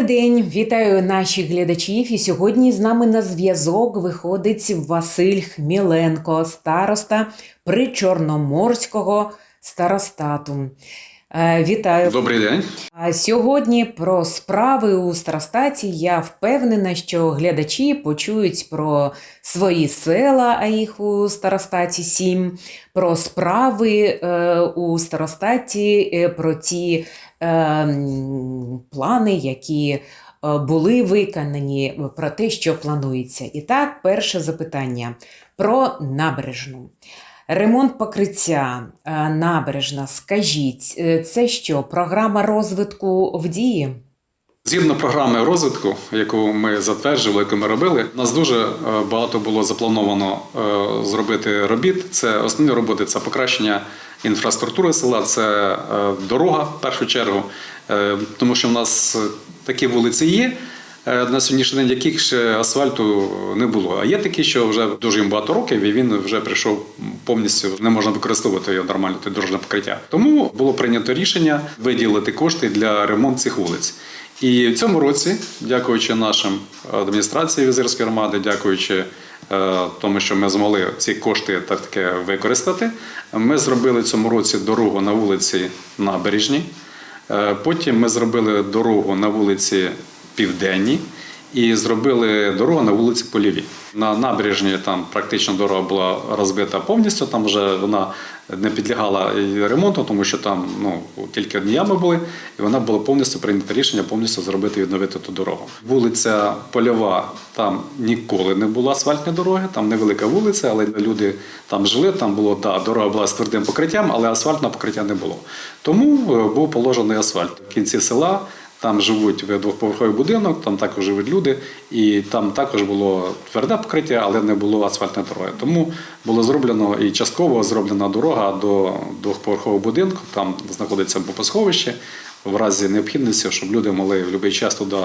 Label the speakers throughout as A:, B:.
A: Добрий день, вітаю наших глядачів. І сьогодні з нами на зв'язок виходить Василь Хміленко, староста Причорноморського старостату. Е, Вітаю.
B: Добрий день.
A: Сьогодні про справи у старостаті. Я впевнена, що глядачі почують про свої села, а їх у старостаті сім, про справи е, у старостаті, е, про ті плани, які е, були виконані, про те, що планується. І так, перше запитання про набережну. Ремонт покриття е, набережна. Скажіть, е, це що? Програма розвитку в дії?
B: Згідно програми розвитку, яку ми затверджували, яку ми робили, у нас дуже е, багато було заплановано е, зробити робіт. Це основні роботи це покращення інфраструктури села, це е, дорога в першу чергу, тому що в нас такі вулиці є. На сьогоднішній день яких ще асфальту не було. А є такі, що вже дуже їм багато років, і він вже прийшов повністю не можна використовувати його нормально, те дорожне покриття. Тому було прийнято рішення виділити кошти для ремонту цих вулиць. І в цьому році, дякуючи нашим адміністрації Візирської громади, дякуючи е, тому, що ми змогли ці кошти так таке використати, ми зробили цьому році дорогу на вулиці Набережній. Е, Потім ми зробили дорогу на вулиці Південній і зробили дорогу на вулиці Полівій. На набережні там практично дорога була розбита повністю. Там вже вона не підлягала ремонту, тому що там ну тільки одні ями були, і вона була повністю прийнято рішення повністю зробити відновити ту дорогу. Вулиця Польова там ніколи не було асфальтної дороги. Там невелика вулиця, але люди там жили. Там було да, дорога була з твердим покриттям, але асфальтного покриття не було. Тому е, був положений асфальт в кінці села. Там живуть в двохповерховий будинок, там також живуть люди, і там також було тверде покриття, але не було асфальтної дороги. Тому було зроблено і частково зроблена дорога до двохповерхового будинку. Там знаходиться бомбосховище в разі необхідності, щоб люди могли в будь-який час туди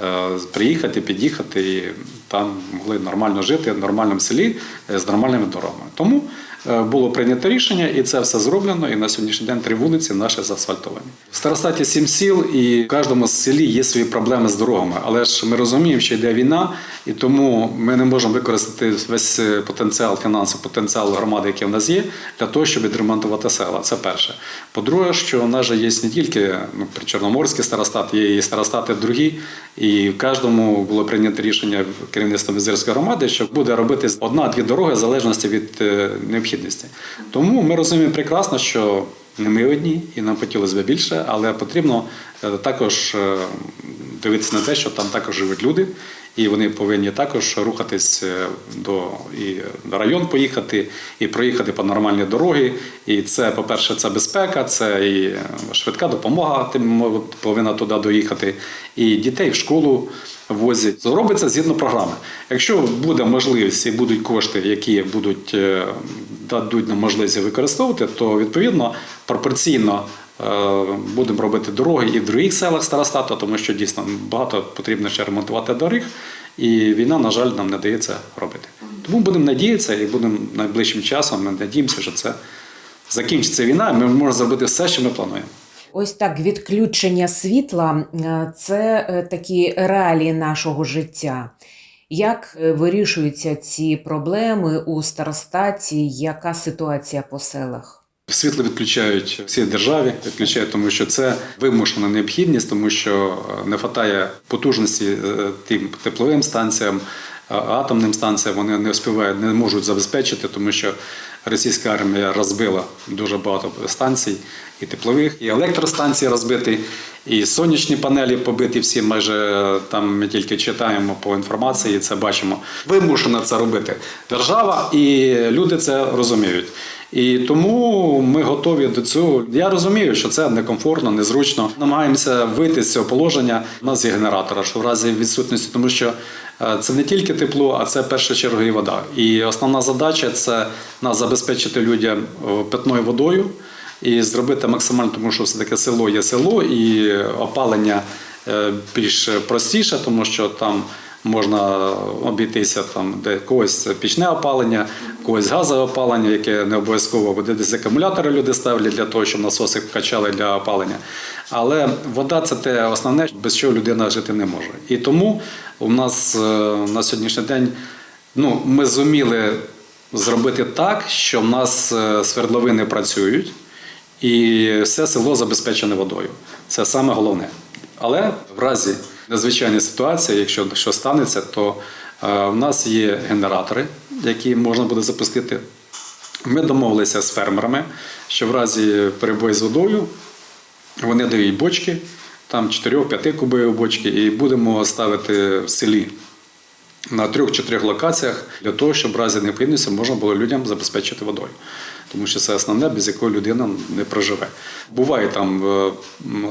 B: е, приїхати, під'їхати і там могли нормально жити в нормальному селі е, з нормальними дорогами. Тому було прийнято рішення, і це все зроблено. І на сьогоднішній день три вулиці наші заасфальтовані. В старостаті сім сіл, і в кожному селі є свої проблеми з дорогами. Але ж ми розуміємо, що йде війна, і тому ми не можемо використати весь е, потенціал, фінансовий потенціал громади, який в нас є, для того, щоб відремонтувати села. Це перше. По-друге, що у нас же є не тільки ну, Чорноморський старостат, є і старостати другі, і в кожному було прийнято рішення керівництвом Візирської громади, що буде робити одна-дві дороги в залежності від е, необхідності. Тому ми розуміємо прекрасно, що не ми одні, і нам хотілося б більше, але потрібно е, також е, дивитися на те, що там також живуть люди, і вони повинні також рухатись е, до і район поїхати, і проїхати по нормальній дорогі. І це, по-перше, це безпека, це і швидка допомога, тим повинна туди доїхати, і дітей в школу возять. Робиться згідно програми. Якщо буде можливість і будуть кошти, які будуть е, дадуть нам можливість використовувати, то відповідно пропорційно. Е, Будемо робити дороги і в других селах старостату, тому що дійсно багато потрібно ще ремонтувати доріг, і війна, на жаль, нам не дає це робити. Тому будемо надіятися і будемо найближчим часом. Ми надіємося, що це закінчиться війна. Ми можемо зробити все, що ми плануємо.
A: Ось так, відключення світла е, це е, такі реалії нашого життя. Як вирішуються ці проблеми у старостаті? Яка ситуація по селах?
B: Світло відключають всій державі, відключають, тому що це вимушена необхідність, тому що е, не вистачає потужності е, тим тепловим станціям, атомним станціям. Вони не успівають, не можуть забезпечити, тому що російська армія розбила дуже багато станцій і теплових, і електростанції розбиті, і сонячні панелі побиті всі. Майже там ми тільки читаємо по інформації, це бачимо. Вимушена це робити держава, і люди це розуміють. І тому ми готові до цього. Я розумію, що це некомфортно, незручно. Намагаємося вийти з цього положення. У нас є генератор, що в разі відсутності, тому що е, це не тільки тепло, а це в першу і вода. І основна задача це нас забезпечити людям е, питною водою і зробити максимально, тому що все таке село є село, і опалення е, більш простіше, тому що там можна обійтися там, де когось пічне опалення, когось газове опалення, яке не обов'язково буде десь акумулятори люди ставлять для того, щоб насоси качали для опалення. Але вода це те основне, без чого людина жити не може. І тому у нас е, на сьогоднішній день ну, ми зуміли зробити так, що в нас е, свердловини працюють, і все село забезпечене водою. Це саме головне. Але в разі надзвичайної ситуації, якщо що станеться, то е, в нас є генератори, які можна буде запустити. Ми домовилися з фермерами, що в разі перебою з водою вони дають бочки, там 4-5 кубові бочки, і будемо ставити в селі на трьох-чотирьох локаціях для того, щоб в разі необхідності можна було людям забезпечити водою. Тому що це основне, без якої людина не проживе. Буває там, е,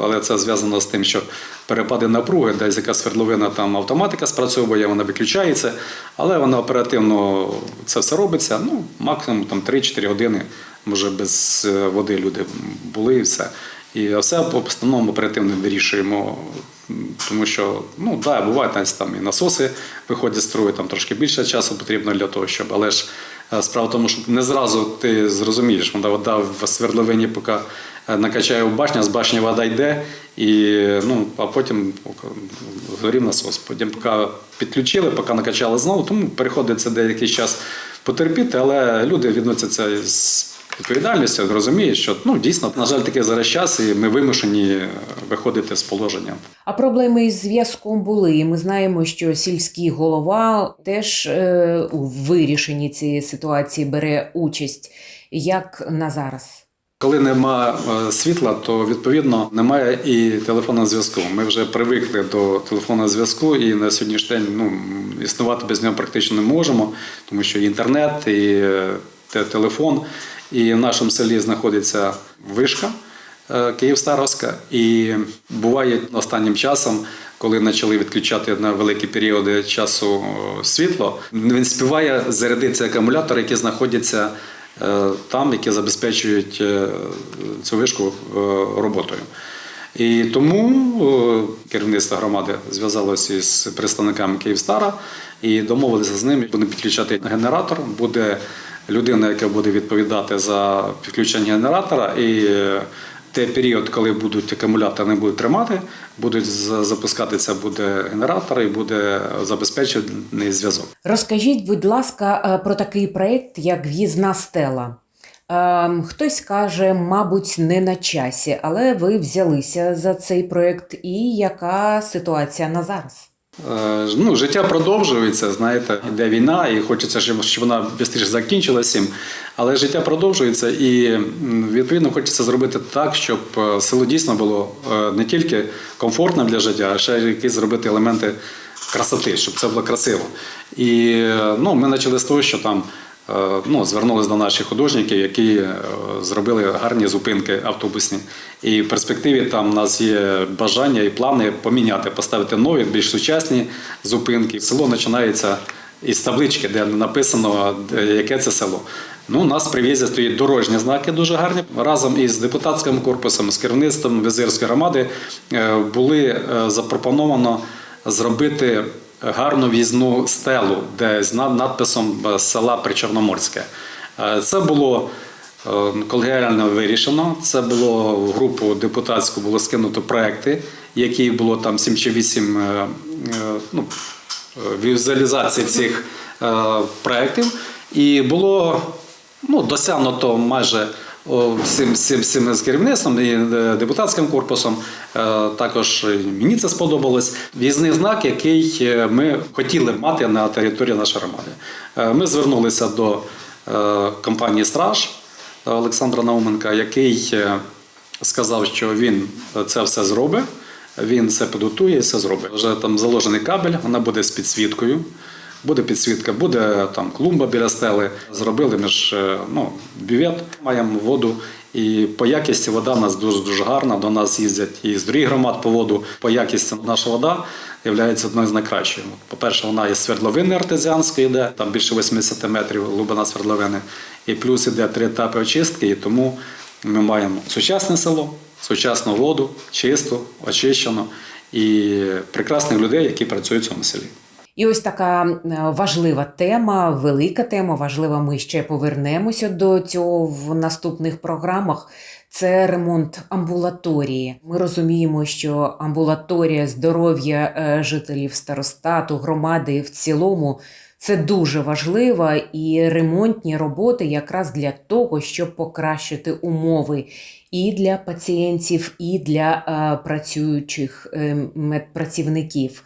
B: але це зв'язано з тим, що перепади напруги, десь якась свердловина там автоматика спрацьовує, вона виключається, але вона оперативно це все робиться. Ну, максимум там 3-4 години, може без е, води люди були і все. І все по основному оперативно вирішуємо, тому що ну да, буває десь там і насоси виходять з строю, там трошки більше часу потрібно для того, щоб. Але ж е, справа в тому, що не зразу ти зрозумієш, вода в свердловині, поки е, накачає в башню, з башні вода йде, і ну а потім згорів насос. Потім поки підключили, поки накачали знову, тому приходиться деякий час потерпіти, але люди відносяться з відповідальністю, розуміють, що ну дійсно, на жаль, такий зараз час, і ми вимушені виходити з положення.
A: А проблеми із зв'язком були. І Ми знаємо, що сільський голова теж е, у вирішенні цієї ситуації бере участь. Як на зараз?
B: Коли нема е, світла, то відповідно немає і телефонного зв'язку. Ми вже привикли до телефонного зв'язку, і на сьогоднішній день ну існувати без нього практично не можемо, тому що і інтернет, і е, телефон. І в нашому селі знаходиться вишка е, Київстаровська. І буває останнім часом, коли почали відключати на великі періоди часу е, світло, він співає зарядитися акумулятори, які знаходяться е, там, які забезпечують цю вишку роботою. І тому керівництво громади зв'язалося із представниками Київстара і домовилися з ними. Будемо підключати генератор. Буде людина, яка буде відповідати за підключення генератора. І е, той період, коли будуть акумулятори не будуть тримати, будуть за- запускатися буде генератор і буде забезпечений зв'язок.
A: Розкажіть, будь ласка, е, про такий проєкт, як в'їзна стела. Е, Хтось каже, мабуть, не на часі, але ви взялися за цей проєкт. І яка ситуація на зараз?
B: Е, Ну, життя продовжується, знаєте, йде війна, і хочеться, щоб вона швидше закінчилася. Але життя продовжується, і відповідно хочеться зробити так, щоб е, село дійсно було е, не тільки комфортним для життя, а ще якісь зробити елементи красоти, щоб це було красиво. І ну, ми почали з того, що там. Е, Ну, звернулися до наших художників, які е, зробили гарні зупинки автобусні. І в перспективі там у нас є бажання і плани поміняти, поставити нові, більш сучасні зупинки. Село починається із таблички, де написано, яке це село. Ну, у нас в прив'язі стоять дорожні знаки дуже гарні. Разом із депутатським корпусом, з керівництвом Визирської громади е, були запропоновано зробити гарну в'їзну стелу, де з надписом е, села Причорноморське. Е, Це було е, колегіально вирішено. Це було в групу депутатську було скинуто проекти, які було там 7 чи 8 е, е, ну, візуалізацій цих проєктів. І було ну, досягнуто майже всім, всім, всім з керівництвом і е, депутатським корпусом. Е, Також мені це сподобалось. В'їзний знак, який е, ми хотіли мати на території нашої громади. Ми звернулися до компанії Страж Олександра Науменка, який сказав, що він це все зробить. Він це підготує і все зробить. Вже там заложений кабель, вона буде з підсвіткою. Буде підсвітка, буде там клумба біля стели. Зробили між е, ну, бювет, маємо воду. І по якісті вода у нас дуже дуже гарна. До нас їздять і з других громад по воду. По якісті наша вода є одною з найкращих. По-перше, вона є свердловини артезіанської, йде там більше 80 метрів глибина свердловини. І плюс іде три етапи очистки, і тому ми маємо сучасне село, сучасну воду, чисту, очищену і прекрасних людей, які працюють в цьому селі.
A: І ось така важлива тема, велика тема, важлива. Ми ще повернемося до цього в наступних програмах. Це ремонт амбулаторії. Ми розуміємо, що амбулаторія здоров'я е, жителів старостату, громади в цілому це дуже важливо, і ремонтні роботи якраз для того, щоб покращити умови і для пацієнтів, і для е, працюючих е, медпрацівників.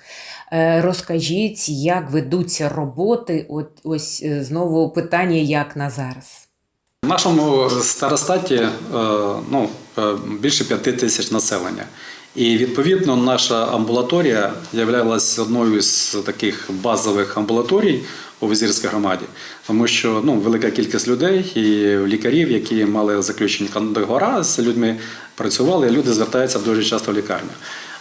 A: Е, Розкажіть, як ведуться роботи? От ось знову питання, як на зараз.
B: В нашому старостаті ну, більше п'яти тисяч населення. І відповідно наша амбулаторія являлася одною з таких базових амбулаторій у Визірській громаді, тому що ну, велика кількість людей і лікарів, які мали заключені договори з людьми, працювали, і люди звертаються дуже часто в лікарню.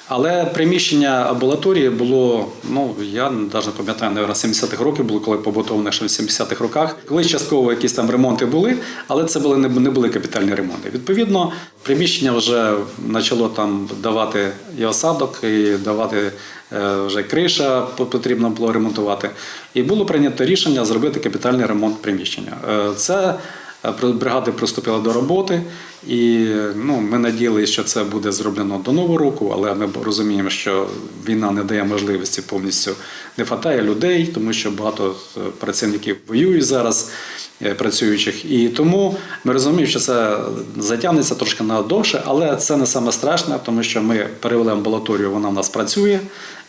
B: Але приміщення амбулаторії було, ну я навіть не пам'ятаю, наверное, 70-х років було, коли побудоване ще в 70-х роках. Колись частково якісь там ремонти були, але це були не, не були капітальні ремонти. Відповідно, приміщення вже почало там давати і осадок, і давати е, вже криша потрібно було ремонтувати. І було прийнято рішення зробити капітальний ремонт приміщення. Е, Це Е, Бригади приступили до роботи, і ну, ми надіялися, що це буде зроблено до нового року, але ми розуміємо, що війна не дає можливості повністю не вистачає людей, тому що багато е, працівників воюють зараз, е, працюючих. І тому ми розуміємо, що це затягнеться трошки на довше, але це не саме страшне, тому що ми перевели амбулаторію, вона в нас працює,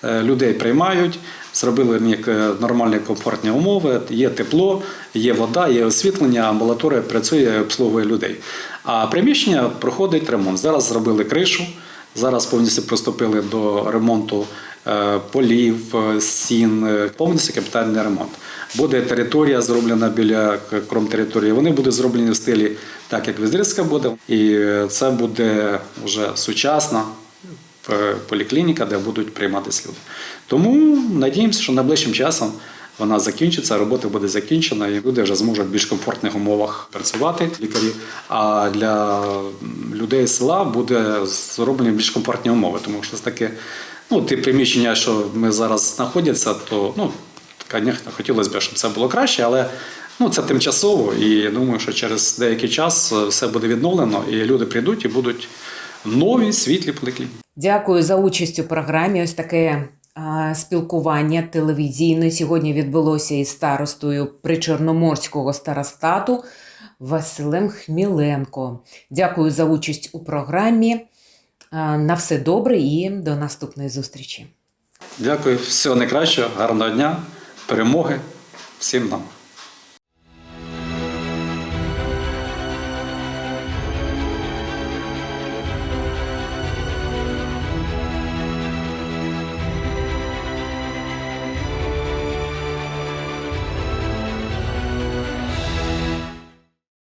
B: людей приймають. Зробили е, нормальні комфортні умови, є тепло, є вода, є освітлення, амбулаторія працює і обслуговує людей. А приміщення проходить ремонт. Зараз зробили кришу, зараз повністю приступили до ремонту е, полів, е, стін, е, повністю капітальний ремонт. Буде територія зроблена біля кром території. Вони будуть зроблені в стилі так, як Візрицька буде. І е, це буде вже сучасна е, поліклініка, де будуть прийматися люди. Тому надіємося, що найближчим часом вона закінчиться, робота буде закінчена, і люди вже зможуть в більш комфортних умовах працювати лікарі. А для людей з села буде зроблені більш комфортні умови, тому що таке, ну, ті приміщення, що ми зараз знаходяться, то ну, звісно, хотілося б, щоб це було краще, але ну, це тимчасово. І я думаю, що через деякий час е, все буде відновлено, і люди прийдуть і будуть нові світлі поліклініки.
A: Дякую за участь у програмі. Ось таке а, спілкування телевізійне сьогодні відбулося із старостою Причорноморського старостату Василем Хміленко. Дякую за участь у програмі. А, На все добре і до наступної зустрічі.
B: Дякую, всього найкращого, гарного дня, перемоги всім нам.